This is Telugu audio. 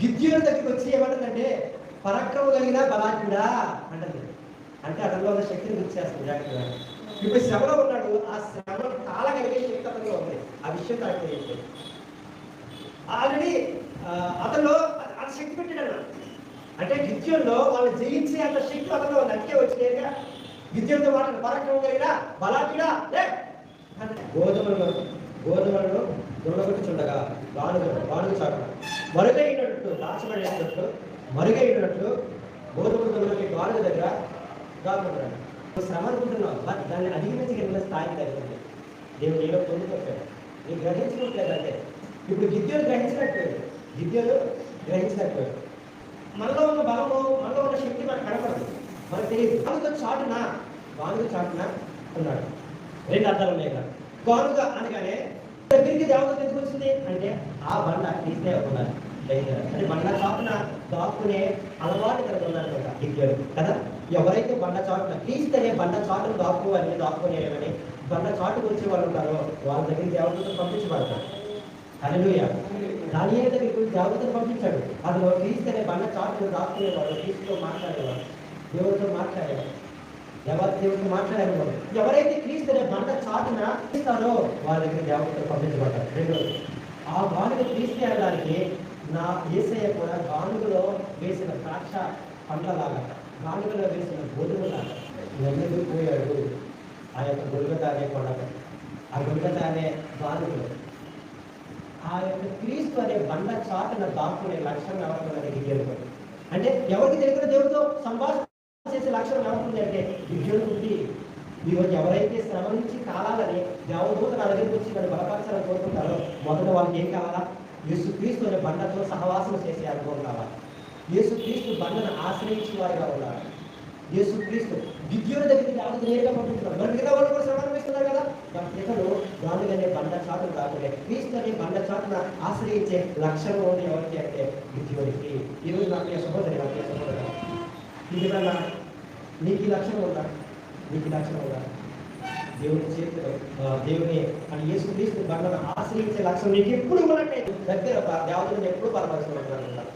గిద్యుల దగ్గరికి వచ్చి ఏమంటుందంటే పరాక్రమం కలిగిన బలాఢ్యుడా అంటుంది. అంటే అతనిలో ఉన్న శక్తిని గుర్తిచేస్తుంది జాగ్రత్తగా ఇప్పుడు శ్రమలో ఉన్నాడు ఆ శ్రమలో కాలగలిగే శక్తి అతనిలో ఉంది. ఆ విషయం కరెక్ట్ ఆల్రెడీ అతనిలో అంత శక్తి పెట్టాడు అంటే గిద్యంలో వాళ్ళు జయించే అంత శక్తి అతనిలో ఉంది. అందుకే వచ్చినాక గిద్యంతో మాట్లాడు. పరాక్రమం కలిగిన బలాఢ్యుడా గోధుమలు గోధుమలను గోధుమలను దున్నగొట్టుచుండగా గానుగ చాట చాటు మరుగైనట్లు దాచబడేటట్లు మరుగైనట్లు గోధుమలు దున్నకి గానుగ దగ్గర దాచుకుంటున్నాడు శ్రమ అనుకుంటున్నావు బట్ దాన్ని అధిగమించగలిగిన స్థాయికి తగ్గింది దేవుడు నీలో పొందుకోలేదు నీకు గ్రహించట్లేదు అంటే ఇప్పుడు విద్యలు గ్రహించినట్టు విద్యలు గ్రహించినట్లేదు. మనలో ఉన్న బలము మనలో ఉన్న శక్తి మనకు కనపడదు. మనకు తెలియదు. గానుగ చాటున? గానుగ చాటున? ఉన్నాడు రెండు అర్థాలు ఉన్నాయి కదా. గానుగ అనగానే దగ్గరికి దేవత ఎందుకు వచ్చింది? అంటే ఆ బండ తీస్తే ఉన్నారు అంటే బండ చాటున దాక్కునే అలవాటు కలిగి ఉన్నారు కదా దిగ్గులు కదా? ఎవరైతే బండ చాటున తీస్తేనే బండ చాటును దాక్కోవాలని దాక్కునేవని బండ చాటుకు వచ్చే వాళ్ళు ఉంటారో వాళ్ళ దగ్గరికి దేవతలు పంపించబడతారు. హల్లెలూయ. దాని దగ్గరికి దేవతను పంపించాడు. అతను తీస్తేనే బండ చాటును దాక్కునేవాడు తీసుతో మాట్లాడేవాడు. దేవుడితో మాట్లాడేవాడు. ఎవరు దేవుడితో మాట్లాడారు ఎవరైతే క్రీస్తునే బండ చాటున ఇస్తారో వాళ్ళ దగ్గర దేవతలు పంపించబడ్డారు రెండు ఆ గానుగ క్రీస్తు అనడానికి నా ఏసయ్య కూడా గానుగలో వేసిన ద్రాక్ష పండ్లలాగా గానుగలో వేసిన గోధుమలాగా ఇవన్నీ పోయాడు ఆ యొక్క గొలుగతానే కొండ ఆ గురుగదానే గానుగలో. ఆ యొక్క క్రీస్తు అనే బండ చాటున దాక్కునే లక్ష్యం ఎవరికి దిగ్గేది అంటే ఎవరికి దగ్గర దేవుడితో సంభాషణ చేసే లక్ష్యం ఏమవుతుంది అంటే దిగ్గేది ఉంది ఈరోజు ఎవరైతే శ్రమించి కావాలని కాలాలని దేవదూత నా దగ్గరికి వచ్చి నన్ను బలపరచాలని కోరుకుంటారో మొదట వాళ్ళకి ఏం కావాలా? యేసుక్రీస్తు అనే బండతో సహవాసం చేసే అనుభవం కావాలి యేసుక్రీస్తు బండను ఆశ్రయించి వారిగా ఉండాలి? యేసుక్రీస్తు విద్యుని దగ్గరికి దేవత నేరుగా పంపిస్తున్నారు మరి మిగతా వాళ్ళు కూడా శ్రమ అనుభవిస్తున్నారు కదా? ఇతను అనే బండ చాటు కాకుండా క్రీస్తు అనే బండ చాటున ఆశ్రయించే లక్ష్యం ఉంది ఎవరికి అంటే విద్యునికి ఈరోజు నాకు సహోదరి నాకు ఈ సహోదరు ఇందువల్ల నీకు ఈ లక్ష్యం ఉందా? నీకు ఈ లక్ష్యం ఉందా? దేవుని చేతిలో దేవుని అని యేసు క్రీస్తు బండను ఆశ్రయించే లక్ష్యం నీకు ఎప్పుడు ఉన్నట్లయితే దగ్గర దేవతలను ఎప్పుడు పరమర్శనం బలపరుచుకుంటున్నారు